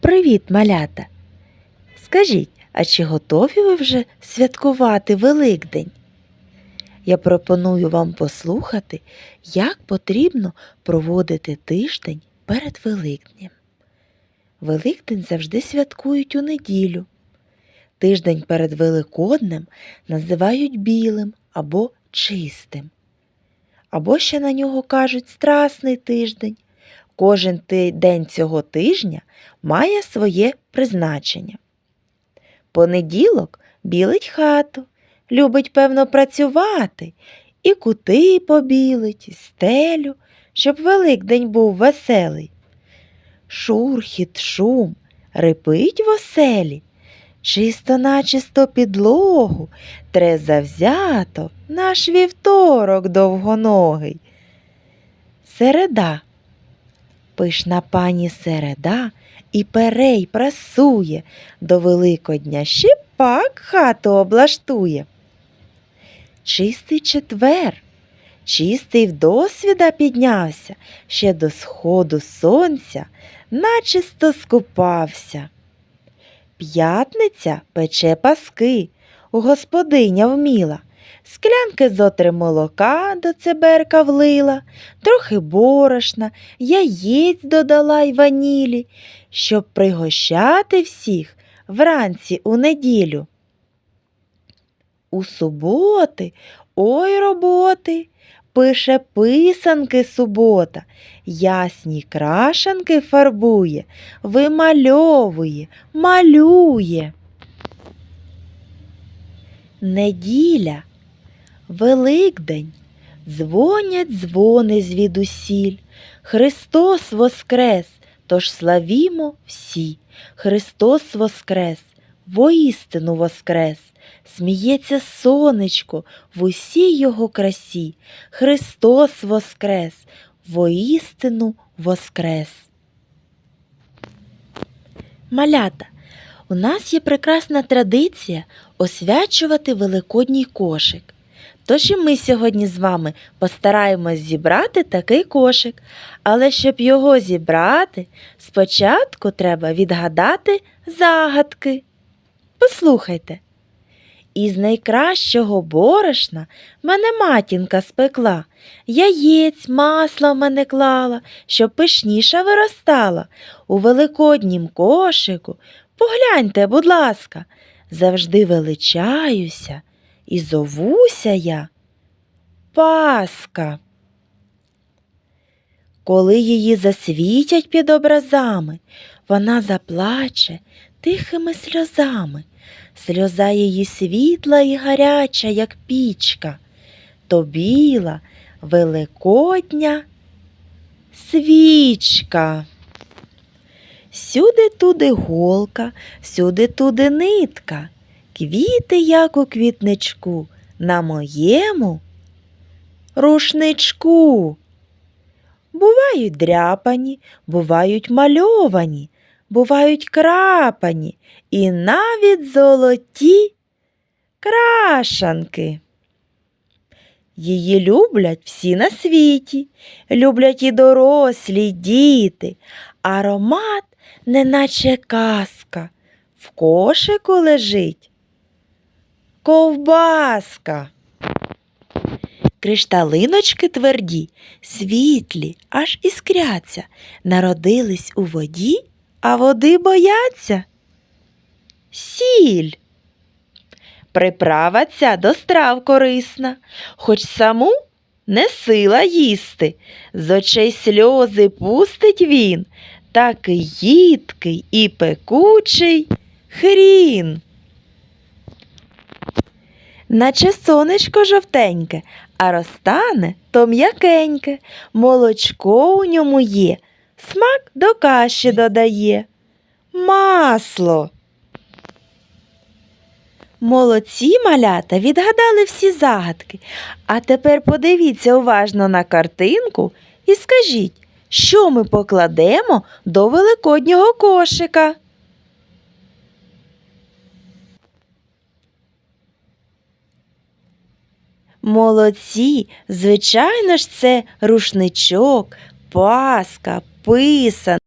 Привіт, малята! Скажіть, а чи готові ви вже святкувати Великдень? Я пропоную вам послухати, як потрібно проводити тиждень перед Великднем. Великдень завжди святкують у неділю. Тиждень перед Великоднем називають білим або чистим. Або ще на нього кажуть страсний тиждень. Кожен день цього тижня має своє призначення. Понеділок білить хату, любить, певно, працювати, і кути побілить, і стелю, щоб Великдень був веселий. Шурхіт, шум, рипить в оселі, чисто начисто підлогу, тре завзято наш вівторок довгоногий. Середа. Пишна пані середа і перей прасує, до Великодня ще пак хату облаштує. Чистий четвер, чистий вдосвіда піднявся, ще до сходу сонця начисто скупався. П'ятниця пече паски, господиня вміла, склянки зотри молока до цеберка влила, трохи борошна, яєць додала й ванілі, щоб пригощати всіх вранці у неділю. У суботи, ой роботи, пише писанки субота, ясні крашанки фарбує, вимальовує, малює. Неділя, Великдень, дзвонять дзвони звідусіль. Христос воскрес, тож славімо всі. Христос воскрес, воістину воскрес. Сміється сонечко в усій його красі. Христос воскрес, воістину воскрес. Малята, у нас є прекрасна традиція освячувати великодній кошик. Тож і ми сьогодні з вами постараємось зібрати такий кошик. Але щоб його зібрати, спочатку треба відгадати загадки. Послухайте. Із найкращого борошна мене матінка спекла, яєць, масла в мене клала, щоб пишніша виростала. У великоднім кошику, погляньте, будь ласка, завжди величаюся і зовуся я Паска. Коли її засвітять під образами, вона заплаче тихими сльозами. Сльоза її світла і гаряча, як пічка, то біла, великодня свічка. Сюди туди голка, сюди туди нитка, квіти, як у квітничку, на моєму рушничку. Бувають дряпані, бувають мальовані, бувають крапані і навіть золоті крашанки. Її люблять всі на світі, люблять і дорослі, й діти. Аромат, неначе казка, в кошику лежить ковбаска. Кришталиночки тверді, світлі, аж іскряться, народились у воді, а води бояться. Сіль. Приправа ця до страв корисна, хоч саму не сила їсти. З очей сльози пустить він, такий їдкий і пекучий хрін. Наче сонечко жовтеньке, а розтане то м'якеньке, молочко у ньому є, смак до каші додає. Масло. Молодці малята відгадали всі загадки. А тепер подивіться уважно на картинку і скажіть, що ми покладемо до великоднього кошика. Молодці, звичайно ж, це рушничок, паска, писан.